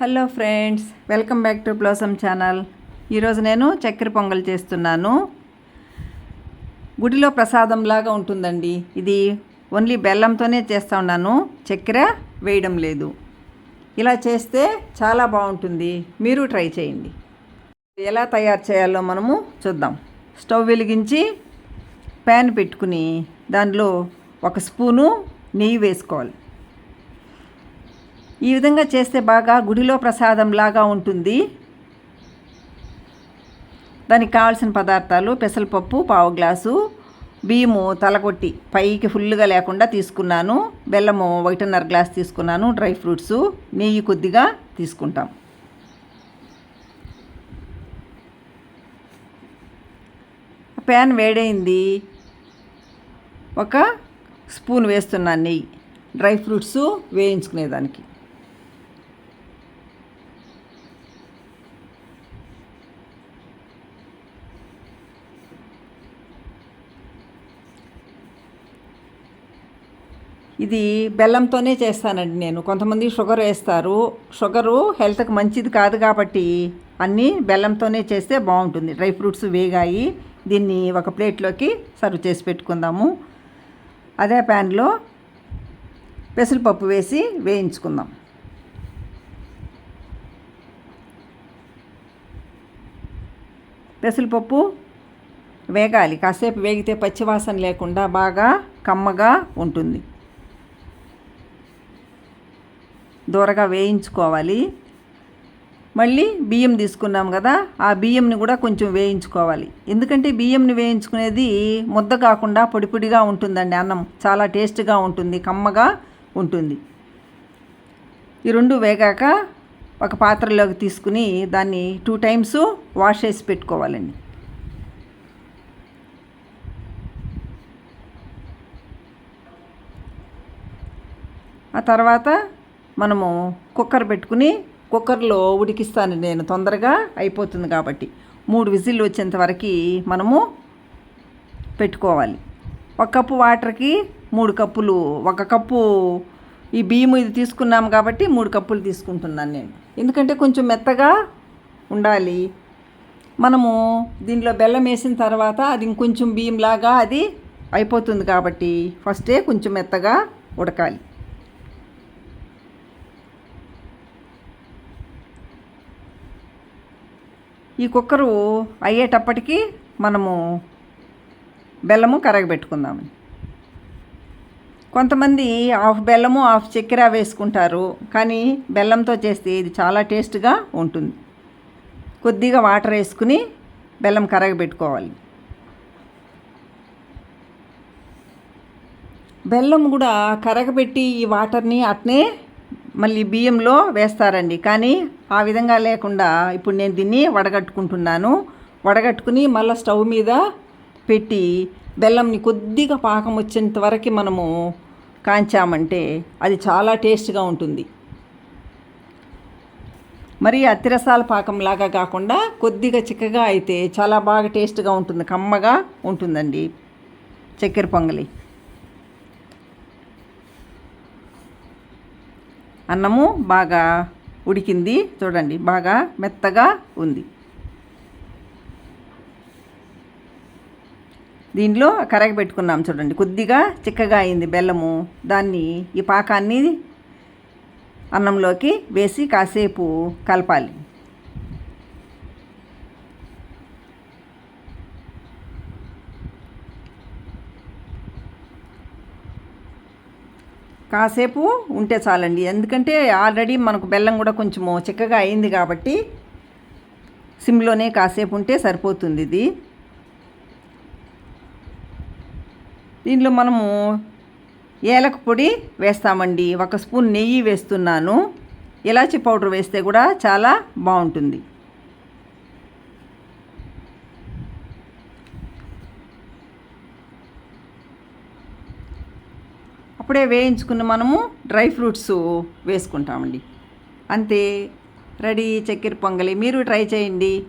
Hello friends welcome back to blossom channel. ఈరోజు నేను చక్కెర పొంగల్ చేస్తున్నాను. గుడిలో ప్రసాదం లాగా ఉంటుందండి. ఇది ఓన్లీ బెల్లంతోనే చేస్తూ ఉన్నాను. చక్కెర వేయడం లేదు. ఇలా చేస్తే చాలా బాగుంటుంది. మీరు ట్రై చేయండి. ఎలా తయారు చేయాలో మనము చూద్దాం. స్టవ్ వెలిగించి ప్యాన్ పెట్టుకుని దానిలో ఒక స్పూను నెయ్యి వేసుకోవాలి. ఈ విధంగా చేస్తే బాగా గుడిలో ప్రసాదం లాగా ఉంటుంది. దానికి కావాల్సిన పదార్థాలు పెసరపప్పు పావు గ్లాసు బియ్యము తలకొట్టి పైకి ఫుల్గా లేకుండా తీసుకున్నాను. బెల్లము ఒకటిన్నర గ్లాస్ తీసుకున్నాను. డ్రై ఫ్రూట్స్ నెయ్యి కొద్దిగా తీసుకుంటాం. ప్యాన్ వేడైంది. ఒక స్పూన్ వేస్తున్నాను నెయ్యి. డ్రై ఫ్రూట్స్ వేయించుకునేదానికి. ఇది బెల్లంతోనే చేస్తానండి నేను. కొంతమంది షుగర్ వేస్తారు. షుగరు హెల్త్కి మంచిది కాదు కాబట్టి అన్నీ బెల్లంతోనే చేస్తే బాగుంటుంది. డ్రై ఫ్రూట్స్ వేగాయి. దీన్ని ఒక ప్లేట్లోకి సర్వ్ చేసి పెట్టుకుందాము. అదే ప్యాన్లో పెసరపప్పు వేసి వేయించుకుందాం. పెసరపప్పు వేగాలి. కాసేపు వేగితే పచ్చివాసన లేకుండా బాగా కమ్మగా ఉంటుంది. దూరగా వేయించుకోవాలి. మళ్ళీ బియ్యం తీసుకున్నాం కదా ఆ బియ్యంని కూడా కొంచెం వేయించుకోవాలి. ఎందుకంటే బియ్యంని వేయించుకునేది ముద్ద కాకుండా పొడి పొడిగా ఉంటుందండి అన్నం. చాలా టేస్ట్గా ఉంటుంది కమ్మగా ఉంటుంది. ఈ రెండు వేగాక ఒక పాత్రలోకి తీసుకుని దాన్ని టూ టైమ్స్ వాష్ చేసి పెట్టుకోవాలండి. ఆ తర్వాత మనము కుక్కర్ పెట్టుకుని కుక్కర్లో ఉడికిస్తాను నేను తొందరగా అయిపోతుంది కాబట్టి. మూడు విజిల్లు వచ్చేంత వరకు మనము పెట్టుకోవాలి. ఒక కప్పు వాటర్కి మూడు కప్పులు ఒక కప్పు ఈ బియ్యం ఇది తీసుకున్నాము కాబట్టి మూడు కప్పులు తీసుకుంటున్నాను నేను. ఎందుకంటే కొంచెం మెత్తగా ఉండాలి. మనము దీనిలో బెల్లం వేసిన తర్వాత అది ఇంకొంచెం బియ్యంలాగా అది అయిపోతుంది కాబట్టి ఫస్టే కొంచెం మెత్తగా ఉడకాలి. ఈ కుక్కరు అయ్యేటప్పటికీ మనము బెల్లము కరగబెట్టుకుందాం కొంతమంది హాఫ్ బెల్లము హాఫ్ చక్కెర వేసుకుంటారు కానీ బెల్లంతో చేస్తే ఇది చాలా టేస్ట్గా ఉంటుంది. కొద్దిగా వాటర్ వేసుకుని బెల్లం కరగబెట్టుకోవాలి. బెల్లం కూడా కరగబెట్టి ఈ వాటర్ని అట్నే మళ్ళీ బియ్యంలో వేస్తారండి. కానీ ఆ విధంగా లేకుండా ఇప్పుడు నేను దీన్ని వడగట్టుకుంటున్నాను. వడగట్టుకుని మళ్ళీ స్టవ్ మీద పెట్టి బెల్లంని కొద్దిగా పాకం వచ్చేంత వరకు మనము కాంచామంటే అది చాలా టేస్ట్గా ఉంటుంది. మరి అత్తిరసాల పాకంలాగా కాకుండా కొద్దిగా చిక్కగా అయితే చాలా బాగా టేస్ట్గా ఉంటుంది. కమ్మగా ఉంటుందండి. చక్కెర పొంగలి. అన్నము బాగా ఉడికింది. చూడండి బాగా మెత్తగా ఉంది. దీనిలో కరగ పెట్టుకున్నాం చూడండి. కొద్దిగా చిక్కగా అయింది బెల్లము. దాన్ని ఈ పాకాన్ని అన్నంలోకి వేసి కాసేపు కలపాలి. కాసేపు ఉంటే చాలండి. ఎందుకంటే ఆల్రెడీ మనకు బెల్లం కూడా కొంచెము చిక్కగా అయింది కాబట్టి సిమ్లోనే కాసేపు ఉంటే సరిపోతుంది ఇది. దీనిలో మనము ఏలక పొడి వేస్తామండి. ఒక స్పూన్ నెయ్యి వేస్తున్నాను. ఇలాచి పౌడర్ వేస్తే కూడా చాలా బాగుంటుంది. అప్పుడే వేయించుకుని మనము డ్రై ఫ్రూట్స్ వేసుకుంటామండి. అంతే. రెడీ చక్కెర పొంగలి మీరు ట్రై చేయండి.